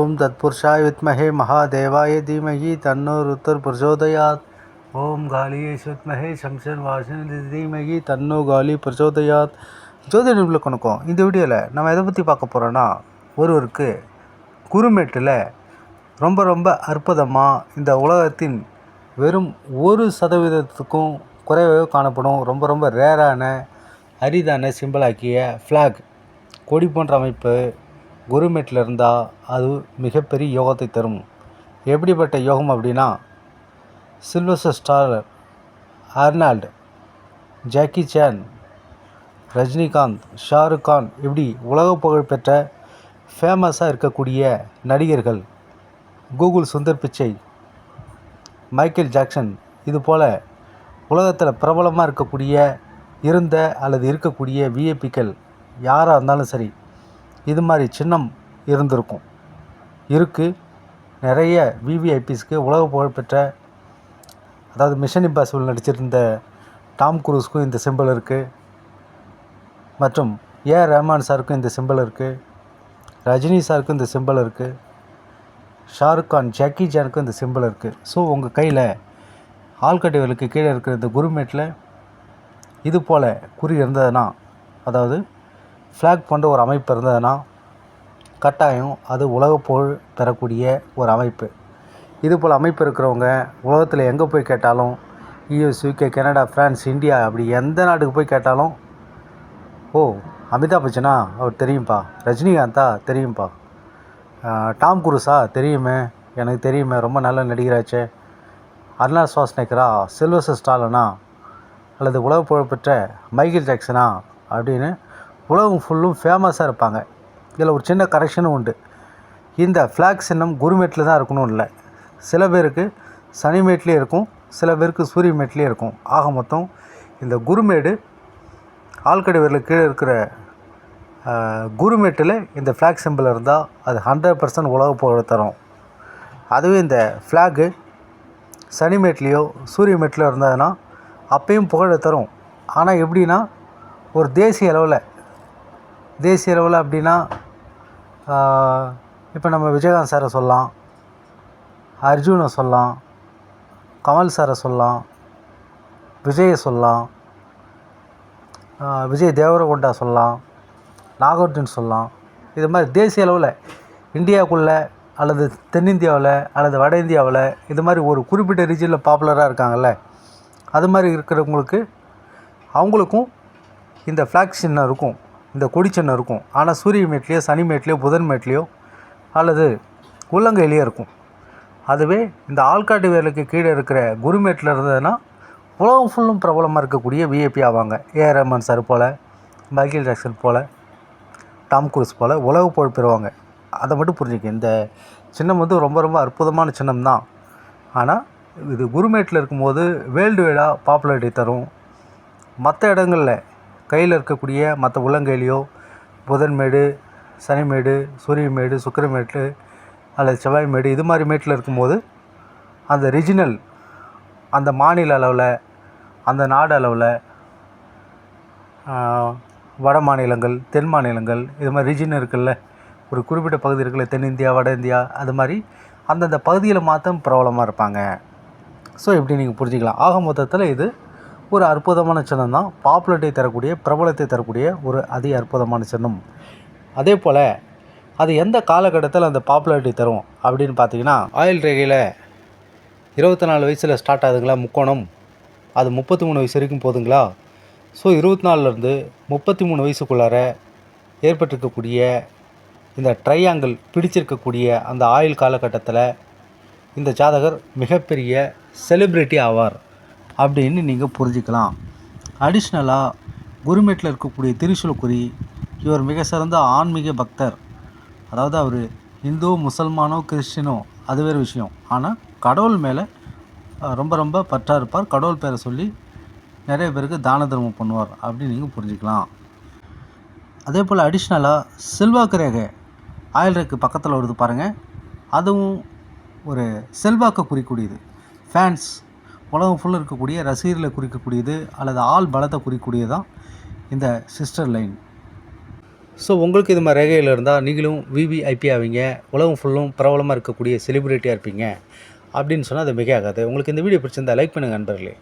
ஓம் தத்புருஷாய வித்மஹே மகாதேவாய தீமஹி தன்னோ ருத்தர் பிரச்சோதயாத். ஓம் காலியே சுத்மஹே சம்சன் வாசன தீமஹி தன்னோ காலி பிரச்சோதயாத். ஜோதி நிபுணர்களுக்கு வணக்கம் இந்த வீடியோவில் நம்ம எதை பற்றி பார்க்க போகிறோன்னா ஒருவருக்கு குருமேட்டில் ரொம்ப ரொம்ப அற்புதமாக இந்த உலகத்தின் வெறும் ஒரு சதவீதத்துக்கும் குறைவாக காணப்படும். ரொம்ப ரொம்ப ரேரான அரிதான சிம்பிளாக்கிய ஃப்ளாக் கொடி போன்ற அமைப்பு குருமேட்டில் இருந்தால் அது மிகப்பெரிய யோகத்தை தரும். எப்படிப்பட்ட யோகம் அப்படின்னா Sylvester star Arnold Jackie Chan Rajinikanth Shahrukh Khan இப்படி உலக புகழ்பெற்ற ஃபேமஸாக இருக்கக்கூடிய நடிகர்கள் Google Sundar Pichai Michael Jackson இது போல் உலகத்தில் பிரபலமாக இருக்கக்கூடிய இருந்த அல்லது இருக்கக்கூடிய விஐபிக்கள் யாராக இருந்தாலும் சரி இது மாதிரி சின்னம் இருந்திருக்கும். இருக்குது நிறைய விவிஐபிஸ்க்கு உலக புகழ்பெற்ற அதாவது மிஷன் இம்பாசிபிள் நடிச்சிருந்த டாம் குரூஸ்க்கும் இந்த சிம்பிள் இருக்குது மற்றும் ஏ ரஹ்மான் சாருக்கும் இந்த சிம்பிள் இருக்குது ரஜினி சாருக்கும் இந்த சிம்பிள் இருக்குது ஷாருக் கான் ஜாக்கி ஜானுக்கும் இந்த சிம்பிள் இருக்குது ஸோ உங்கள் கையில் ஆள்கட்டைகளுக்கு கீழே இருக்கிற இந்த குருமேட்டில் இது போல் குறி இருந்ததுன்னா அதாவது ஃப்ளாக் போன்ற ஒரு அமைப்பு இருந்ததுன்னா கட்டாயம் அது உலக புகழ் பெறக்கூடிய ஒரு அமைப்பு. இது போல் அமைப்பு இருக்கிறவங்க உலகத்தில் எங்கே போய் கேட்டாலும் US UK Canada France India அப்படி எந்த நாட்டுக்கு போய் கேட்டாலும் ஓ அமிதாப் பச்சனா? அவர் தெரியும்ப்பா ரஜினிகாந்தா தெரியும்ப்பா டாம் குருஸா தெரியுமே. எனக்கு தெரியுமே. ரொம்ப நல்ல நடிகராச்சே. அர்னா சுவாஸ்நேக்கரா சில்வஸ்டர் ஸ்டாலனா அல்லது உலக புகழ்பெற்ற மைக்கேல் ஜாக்சனா? அப்படின்னு உலகம் ஃபுல்லும் ஃபேமஸாக இருப்பாங்க. இதில் ஒரு சின்ன கரெக்ஷனும் உண்டு. இந்த ஃப்ளாக் சின்னம் குருமேட்டில் தான் இருக்கணும் இல்லை. சில பேருக்கு சனிமேட்லேயே இருக்கும் சில பேருக்கு சூரியமேட்லேயே இருக்கும். ஆக மொத்தம் இந்த குருமேடு ஆழ்கடை விரலுக்கு கீழே இருக்கிற குருமேட்டில் இந்த ஃப்ளாக் சிம்பிள் இருந்தால் அது ஹண்ட்ரட் பர்சன்ட் உலக புகழ் தரும். அதுவே இந்த ஃப்ளாகு சனிமேட்லேயோ சூரியமேட்லேயோ இருந்ததுன்னா அப்பயும் புகழ தரும். ஆனால் எப்படின்னா ஒரு தேசிய அளவில் தேசிய அளவில் அப்படின்னா இப்போ நம்ம விஜயகாந்த் சாரை சொல்லலாம் அர்ஜுனை சொல்லலாம் கமல் சாரை சொல்லலாம் விஜயை சொல்லலாம் விஜய் தேவரகொண்டா சொல்லலாம் நாகார்ஜுன் சொல்லலாம். இது மாதிரி தேசிய அளவில் இந்தியாவுக்குள்ளே அல்லது தென்னிந்தியாவில் அல்லது வட இந்தியாவில் இது மாதிரி ஒரு குறிப்பிட்ட ரீஜனில் பாப்புலராக இருக்காங்கல்ல அது மாதிரி இருக்கிறவங்களுக்கு அவங்களுக்கும் இந்த ஃப்ளாக் சின்னம் இருக்கும். இந்த கொடி சின்னம் இருக்கும். ஆனால் சூரிய மேட்லேயோ சனி மேட்லேயோ புதன் மேட்லேயோ அல்லது உள்ளங்கையிலேயோ இருக்கும். அதுவே இந்த ஆள்காட்டு வேலுக்கு கீழே இருக்கிற குருமேட்டில் இருந்ததுன்னா உலகம் ஃபுல்லும் பிரபலமாக இருக்கக்கூடிய விஐபி ஆவாங்க. ஏஆர் ரஹ்மான் சார் போல் மைக்கேல் ஜாக்சன் போல் டாம் குரூஸ் போல் உலக புகழ் பெறுவாங்க. அதை மட்டும் புரிஞ்சுக்க. இந்த சின்னம் வந்து ரொம்ப ரொம்ப அற்புதமான சின்னம் தான். ஆனால் இது குருமேட்டில் இருக்கும்போது வேர்ல்டு வைடாக பாப்புலாரிட்டி தரும். மற்ற இடங்களில் கையில் இருக்கக்கூடிய மற்ற உள்ளங்கையிலையோ புதன்மேடு சனிமேடு சூரியமேடு சுக்கிரமேட்டு அல்லது செவ்வாய்மேடு இது மாதிரி மேட்டில் இருக்கும்போது அந்த ரிஜினல் அந்த மாநில அளவில் அந்த நாடு அளவில் வட மாநிலங்கள் தென் மாநிலங்கள் இது மாதிரி ரிஜின் இருக்குல்ல ஒரு குறிப்பிட்ட பகுதி இருக்குல்ல தென்னிந்தியா வட இந்தியா அது மாதிரி அந்தந்த பகுதியில் மாற்றம் பிரபலமாக இருப்பாங்க. ஸோ இப்படி நீங்கள் புரிஞ்சுக்கலாம். ஆக மொத்தத்தில் இது ஒரு அற்புதமான சின்னம் தான் பாப்புலரிட்டி தரக்கூடிய பிரபலத்தை தரக்கூடிய ஒரு அதி அற்புதமான சின்னம். அதே போல் அது எந்த காலகட்டத்தில் அந்த பாப்புலாரிட்டி தரும் அப்படின்னு பார்த்தீங்கன்னா ஆயில் ரேகையில் இருபத்தி நாலு வயசில் ஸ்டார்ட் ஆகுதுங்களா முக்கோணம்? அது முப்பத்தி மூணு வயசு வரைக்கும் போதுங்களா? ஸோ இருபத்தி நாலுலேருந்து முப்பத்தி மூணு வயசுக்குள்ளார ஏற்பட்டிருக்கக்கூடிய இந்த ட்ரையாங்கிள் பிடிச்சிருக்கக்கூடிய அந்த ஆயுள் காலகட்டத்தில் இந்த ஜாதகர் மிகப்பெரிய செலிப்ரிட்டி ஆவார். அப்படின்னு நீங்கள் புரிஞ்சுக்கலாம். அடிஷ்னலாக குருமேட்டில் இருக்கக்கூடிய திரிசூலக்குரி இவர் மிக சிறந்த ஆன்மீக பக்தர். அதாவது அவர் இந்து முசல்மானோ கிறிஸ்டினோ அது வேறு விஷயம். ஆனால் கடவுள் மேலே ரொம்ப ரொம்ப பற்றா இருப்பார். கடவுள் பேரை சொல்லி நிறைய பேருக்கு தான தர்மம் பண்ணுவார் அப்படின்னு நீங்கள் புரிஞ்சுக்கலாம். அதே போல் அடிஷ்னலாக செல்வாக்கு ரேகை ஆயில் ரேக்கு பக்கத்தில் வருது பாருங்கள் அதுவும் ஒரு செல்வாக்கை குறிக்கூடியது. ஃபேன்ஸ் உலகம் ஃபுல்லாக இருக்கக்கூடிய ரசிகர்களை குறிக்கக்கூடியது அல்லது ஆள் பலத்தை குறிக்கக்கூடியது தான் இந்த சிஸ்டர் லைன் ஸோ உங்களுக்கு இது மாதிரி ரேகையில் இருந்தால் நீங்களும் விவிஐபி ஆவீங்க. உலகம் ஃபுல்லும் பிரபலமாக இருக்கக்கூடிய செலிப்ரிட்டியாக இருப்பீங்க. அப்படின்னு சொன்னால் அது மிக ஆகாது. உங்களுக்கு இந்த வீடியோ பிடிச்சிருந்தா லைக் பண்ணுங்கள் நண்பர்களே.